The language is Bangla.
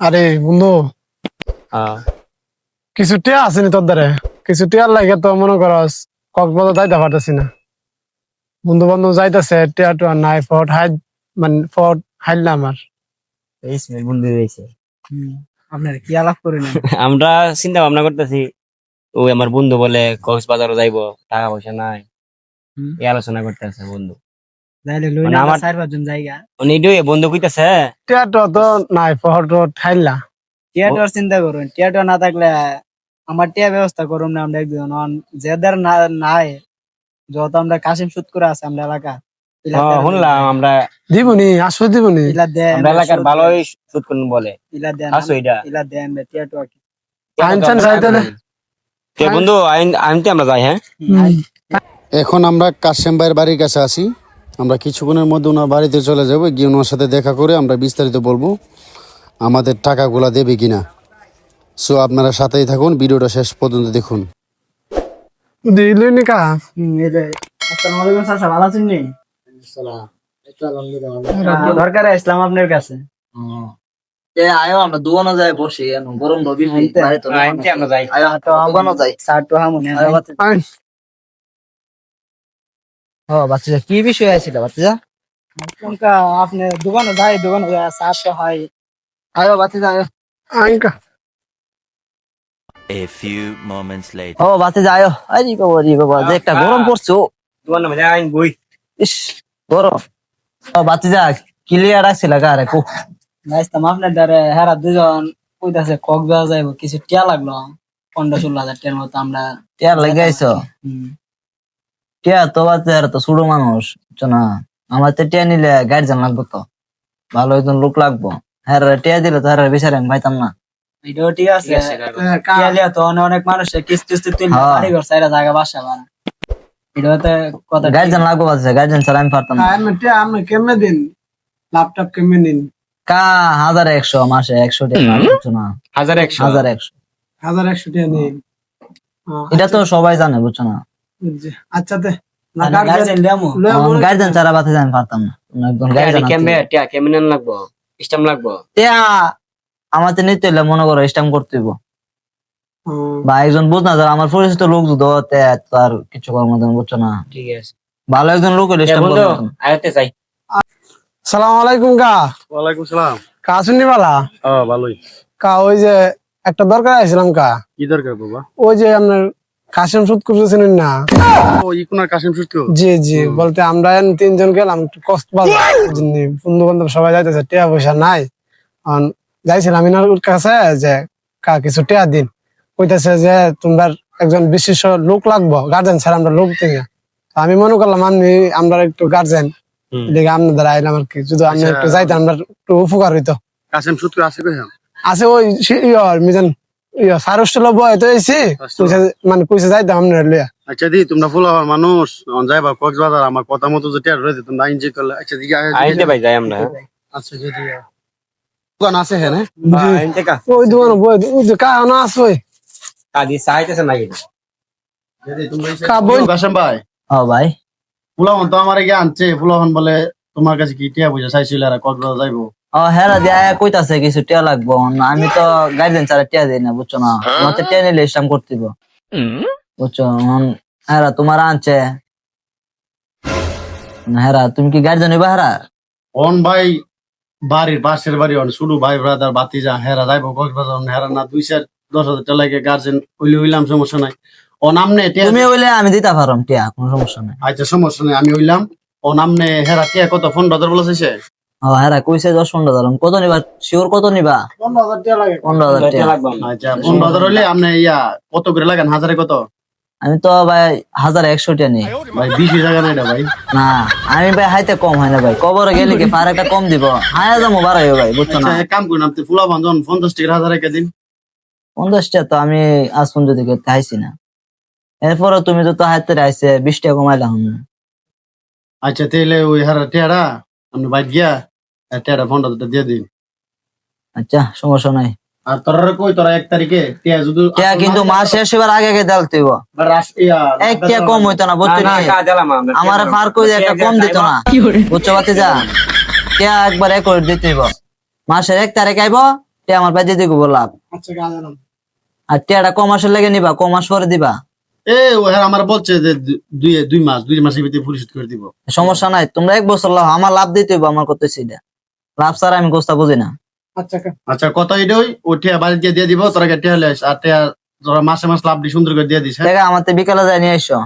আরে বন্ধু। কিছু টিয়া আসেনি তোর দ্বারে? কিছু টিয়ার লাগে তো মনে করস কক্সবাজার যাইতে পারতেছি না। বন্ধু বান্ধব যাইতেছে টিয়া টুয়া নাই ফট হাই মানে ফট হাইল আমার। বন্ধু হয়েছে আপনার কি আলাপ করে নেন আমরা চিন্তা ভাবনা করতেছি ওই আমার বন্ধু বলে কক্সবাজারও যাইবো টাকা পয়সা নাই। এই আলোচনা করতেছে বন্ধু। যাইলে লই মানে না আমার- চার পাঁচজন জায়গা উনি এটাই বন্ধু কইতাছে? তো নাই টিয়াটোর চিন্তা করুন টিয়াটো না থাকলে আমার টিয়া ব্যবস্থা করুন না আমরা একজন। যেদের না নাই যত আমরা কাশিম সুদ করে আছে আমরা এলাকা শুনলাম আমরা দিবনি আসো দিবনি। ইলা দেন আমরা এলাকার ভালোই সুদ করুন বলে। ইলা দেন আসো এটা ইলা দেন টিয়াটো কি। আনছেন যাইতে দে। বন্ধু আইন আনতে আমরা যাই হ্যাঁ? এখন আমরা কাশেম ভাইয়ের বাড়ির কাছে আছি। আমরা কিছুক্ষণের মধ্যে ওনার বাড়িতে চলে যাব গিয়ে ওনার সাথে দেখা করে আমরা বিস্তারিত বলব আমাদের টাকাগুলা দেবে কিনা। সো আপনারা সাথেই থাকুন ভিডিওটা শেষ পর্যন্ত দেখুন। দিলি কা? হুম এই যে আসসালামু আলাইকুম স্যার ভালো আছেন নি? দরকার ইসলাম আপনার কাছে। আয়ো আমরা দুয়ানো যায় বসে গরম রবি আমরা যাই। আয়ো তো হামুনে। ও বাচ্চা কি বিষয় আছিল বাচ্চা কোনটা আপনি দোকানে যাই দোকানে যায় স্যার হয়। আয়ো বাচ্চা আয়ো। আইন কা A few moments later. ও বাচ্চা আয়ো। আরে বাবা রে বাবা যে একটা গরম পড়ছে ও। তোমার আইন বই। ইস গরম। ও বাচ্চা যা ক্লিয়ার আছে লাগা রে কো। যাইতাম আপনার দ্বারে হেরা দুজন কইতাছে কক্সবাজার যাইব কিছু টিয়া লাগল পনেরো ষোলো হাজার টিয়ার মতো আমরা টিয়ার লাগে আইছো হুম, টিয়া তো বাচ্চা আর তো ছোট মানুষ? বুঝছ না আমার তো টিয়া নিলে গার্জেন লাগবে তো। ভালো একজন লোক লাগবো। হ্যাঁ টিয়া দিলে তো হ্যাঁ বিচারে আমি পাইতাম না। এটাও ঠিক আছে। ঠিক আছে, রাখো। টিয়া লিয়া তো অনেক মানুষ কিস্তি কিস্তি তুললে হ্যাঁ। বাড়ি ঘর সাইরা জায়গা বাসা বানা। এটাতে কথা গার্জেন লাগবো বাচ্চা গার্জেন ছাড়া আমি পারতাম না। আমি টিয়া আমি কেমনে দিন? ল্যাপটপ কেমনে দিন? কা হাজার একশো মাসে একশো টাকা না? হাজার একশো। হাজার একশো। হাজার একশো টিয়া নিন এটা তো সবাই জানে বুঝছ না? আচ্ছা তে গার্জেন গার্জেন লিয়ামু গার্জেন ছাড়া বাতে আমি পারতাম না। কোনো একজন গার্জেন কেমবে টিয়া কেমন লাগবো? স্টাম লাগবো? আমাদের নিতে হলে মনে করো স্ট্যাম্প করতে হইব। বা একজন বুঝ না যারা আমার পরিচিত লোক যদি তার কিছু করার মতন বুঝছ না। ঠিক আছে। ভালো একজন লোক আয়তে চাই সালাম আলাইকুম কা। ওয়ালাইকুম সালাম। কা শুনি বালা? ভালোই। কা ওই যে একটা দরকার আইছিলাম কা। কি দরকার বাবা? ওই যে আপনার কাশিম সুদ করতেছেন না? ও ইকুনার কাশেম সুস্থ জি জি বলতে আমরা তিনজন গেলাম একটু কক্সবাজার বন্ধু বান্ধব সবাই যাইতেছে টিয়া পয়সা নাই। যাইছিলাম ইনার কাছে যে কা কিছু টিয়া দিন। কইতেছে যে তোমরা একজন বিশিষ্ট লোক লাগবো গার্জেন ছাড়া আমরা লোক দিই তো আমি মনে করলাম আমি আমরা একটু গার্জেন। লিগে আপনাদের আইলাম আর কি যদি আমি আচ্ছা। একটু যাইতাম আমরা একটু উপকার হইতো। কাশেম সুস্থ আছে আছে ওই মিজান। সারস্টল বয় তো এসি কইছে মানে লিয়া আচ্ছা দি তোমরা ফুল হওয়ার মানুষ অন যাইবা কক্সবাজার আমার কথা মতো যে টিয়ার রয়েছে তোমরা এনজয় করলে। আচ্ছা দিকে আইনতে ভাই যাই আমরা। আচ্ছা যদি দোকান আছে হ্যাঁ ওই দোকান বই ওই যে কা না আছে ওই। কাদি চাইতেছে নাকি? কা কাশেম ভাই? ও ভাই। ফুলাহন তো আমার গিয়ে আনছে ফুলাহন বলে তোমার কাছে কি টিয়া বুঝে চাইছিল আর কক্সবাজার যাইবো। হ্যাঁ দিয়া কইতাছে কিছু টিয়া লাগবো। না, আমি তো গার্জেন ছাড়া টিয়া দিই না বুঝছ না? তোমার তো টিয়া নিলে স্ট্যাম্প করতে বুঝছ? হ্যাঁ তোমার আনছে। হ্যাঁ তুমি কি গার্জেন হইবা হ্যাঁ অন ভাই বাড়ির পাশের বাড়ি অন শুধু ভাই ব্রাদার বাতি যা হেরা যাইবো কক্সবাজার হেরা না দুই চার দশ হাজার টাকা লাগে গার্জেন হইলে হইলাম সমস্যা নাই। ও নামনে তুমি হইলে আমি দিতে পারম টিয়া কোনো সমস্যা নাই। আচ্ছা সমস্যা নাই আমি হইলাম। ও নামনে হেরা টিয়া কত ফোন হাজার বলে চাইছে ও হ্যাঁ কইছে দশ পনেরো হাজার। কত নিবা? শিওর কত নিবা? পনেরো হাজার টাকা লাগে পনেরো হাজার লাগবো। আচ্ছা পনেরো হাজার হইলে আপনি ইয়া কত করে লাগান? হাজারে কত? আমি তো ভাই হাজার একশো টিয়া নিই। ভাই বিশ টাকা নাই না ভাই। না আমি ভাই হাইতে কম হয় না ভাই। কবর গেলে কি ফার একটা কম দিব? হায়া যাব বাড়াইও ভাই বুঝছ না? আচ্ছা কাম করুন আপনি ফুলা বান্ধন পঞ্চাশ টাকার হাজার একে দিন। পঞ্চাশ টাকা তো আমি আজ পর্যন্ত থেকে খাইছি না। এরপরে তুমি তো তো হাতে আইসে বিশ টাকা কমাইলাম না। আচ্ছা তাহলে ওই হারা টিয়াটা আপনি বাইক গিয়া দিয়ে দিন আচ্ছা সমস্যা নাই। আর তোরা কই তোরা এক তারিখে? টিয়া যদি টিয়া কিন্তু মাস শেষ হবার আগে আগে এক টিয়া কম হইতো না বুঝছ না, আমরা। ফার কই একটা কম দিত না। বুঝছ বাতি যা। টিয়া একবার এক করে দিতে হইব। মাসের এক তারিখ আইব টিয়া আমার পাইতে দিব লাভ। আচ্ছা আর টিয়াটা ক মাসের লেগে নিবা ক মাস পরে দিবা। এ হ্যাঁ আমার বলছে যে দুই দুই মাস দুই মাসের ভিতরে পরিশোধ করে দিব। সমস্যা নাই তোমরা এক বছর লাভ আমার লাভ দিতে হইব আমার কত সেটা লাভ ছাড়া আমি গোস্তা বুঝি না। আচ্ছা আচ্ছা কত এটাই উঠে ও বাড়ি দিয়ে দিয়ে দিব তোরা কেটে হলে আর মাসে মাস লাভ সুন্দর করে দিয়ে দিস হ্যাঁ? দেখা আমার বিকালে যাই নিয়ে এসো